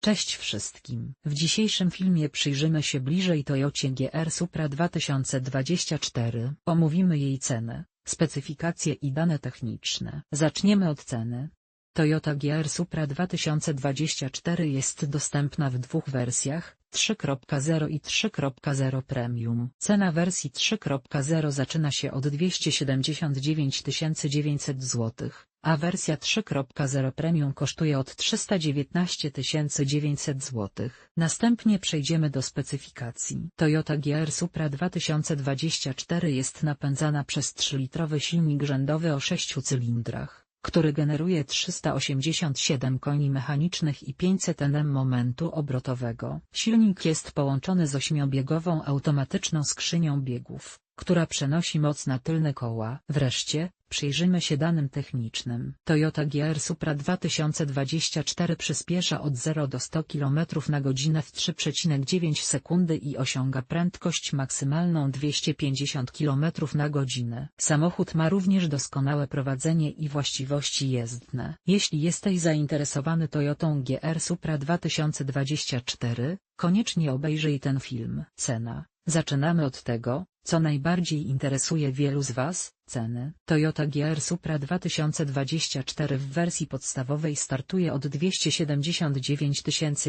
Cześć wszystkim. W dzisiejszym filmie przyjrzymy się bliżej Toyocie GR Supra 2024. Omówimy jej cenę, specyfikacje i dane techniczne. Zaczniemy od ceny. Toyota GR Supra 2024 jest dostępna w dwóch wersjach, 3.0 i 3.0 Premium. Cena wersji 3.0 zaczyna się od 279 900 zł, a wersja 3.0 Premium kosztuje od 319 900 zł. Następnie przejdziemy do specyfikacji. Toyota GR Supra 2024 jest napędzana przez 3-litrowy silnik rzędowy o 6 cylindrach który generuje 387 koni mechanicznych i 500 Nm momentu obrotowego. Silnik jest połączony z ośmiobiegową automatyczną skrzynią biegów, która przenosi moc na tylne koła. Wreszcie, przyjrzymy się danym technicznym. Toyota GR Supra 2024 przyspiesza od 0 do 100 km na godzinę w 3,9 sekundy i osiąga prędkość maksymalną 250 km na godzinę. Samochód ma również doskonałe prowadzenie i właściwości jezdne. Jeśli jesteś zainteresowany Toyotą GR Supra 2024, koniecznie obejrzyj ten film. Cena. Zaczynamy od tego, co najbardziej interesuje wielu z Was, ceny. Toyota GR Supra 2024 w wersji podstawowej startuje od 279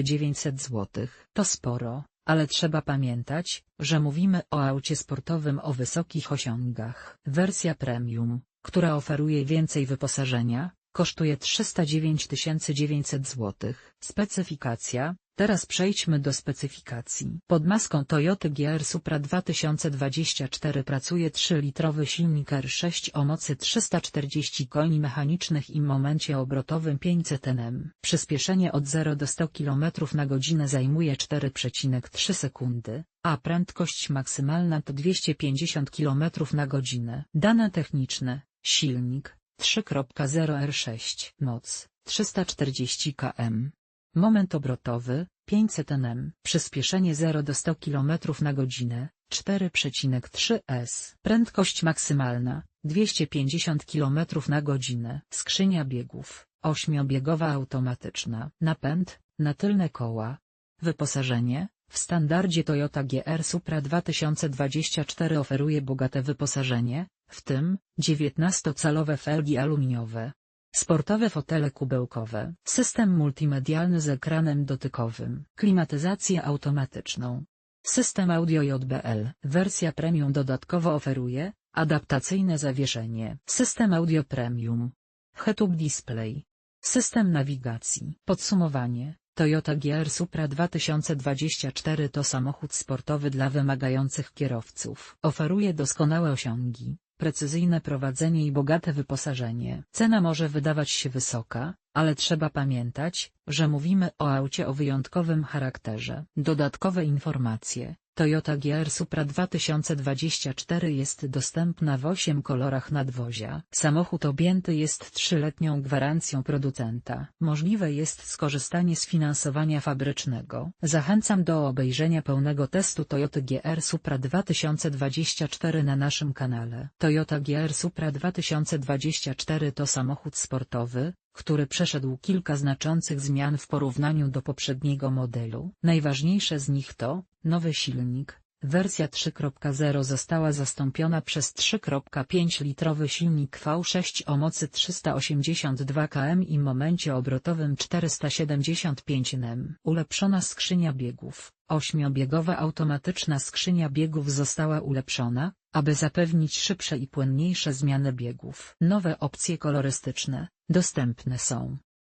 900 zł. To sporo, ale trzeba pamiętać, że mówimy o aucie sportowym o wysokich osiągach. Wersja premium, która oferuje więcej wyposażenia, kosztuje 309 900 zł. Specyfikacja, Teraz przejdźmy do specyfikacji. Pod maską Toyota GR Supra 2024 pracuje 3-litrowy silnik R6 o mocy 340 koni mechanicznych i momencie obrotowym 500 Nm. Przyspieszenie od 0 do 100 km na godzinę zajmuje 4,3 sekundy, a prędkość maksymalna to 250 km na godzinę. Dane techniczne, silnik 3.0 R6, moc 340 km. Moment obrotowy, 500 Nm. Przyspieszenie 0 do 100 km na godzinę, 4,3 s. Prędkość maksymalna, 250 km na godzinę. Skrzynia biegów, ośmiobiegowa automatyczna. Napęd, na tylne koła. Wyposażenie, w standardzie Toyota GR Supra 2024 oferuje bogate wyposażenie, w tym 19-calowe felgi aluminiowe, Sportowe fotele kubełkowe, system multimedialny z ekranem dotykowym, klimatyzację automatyczną. System audio JBL, wersja premium dodatkowo oferuje, adaptacyjne zawieszenie, system audio premium. Head-up display. System nawigacji. Podsumowanie. Toyota GR Supra 2024 to samochód sportowy dla wymagających kierowców. Oferuje doskonałe osiągi, precyzyjne prowadzenie i bogate wyposażenie. Cena może wydawać się wysoka, ale trzeba pamiętać, że mówimy o aucie o wyjątkowym charakterze. Dodatkowe informacje Toyota GR Supra 2024 jest dostępna w 8 kolorach nadwozia. Samochód objęty jest 3-letnią gwarancją producenta. Możliwe jest skorzystanie z finansowania fabrycznego. Zachęcam do obejrzenia pełnego testu Toyota GR Supra 2024 na naszym kanale. Toyota GR Supra 2024 to samochód sportowy, który przeszedł kilka znaczących zmian w porównaniu do poprzedniego modelu. Najważniejsze z nich to, nowy silnik, wersja 3.0 została zastąpiona przez 3.5-litrowy silnik V6 o mocy 382 km i momencie obrotowym 475 Nm. Ulepszona skrzynia biegów, ośmiobiegowa automatyczna skrzynia biegów została ulepszona, aby zapewnić szybsze i płynniejsze zmiany biegów. Nowe opcje kolorystyczne, dostępne są.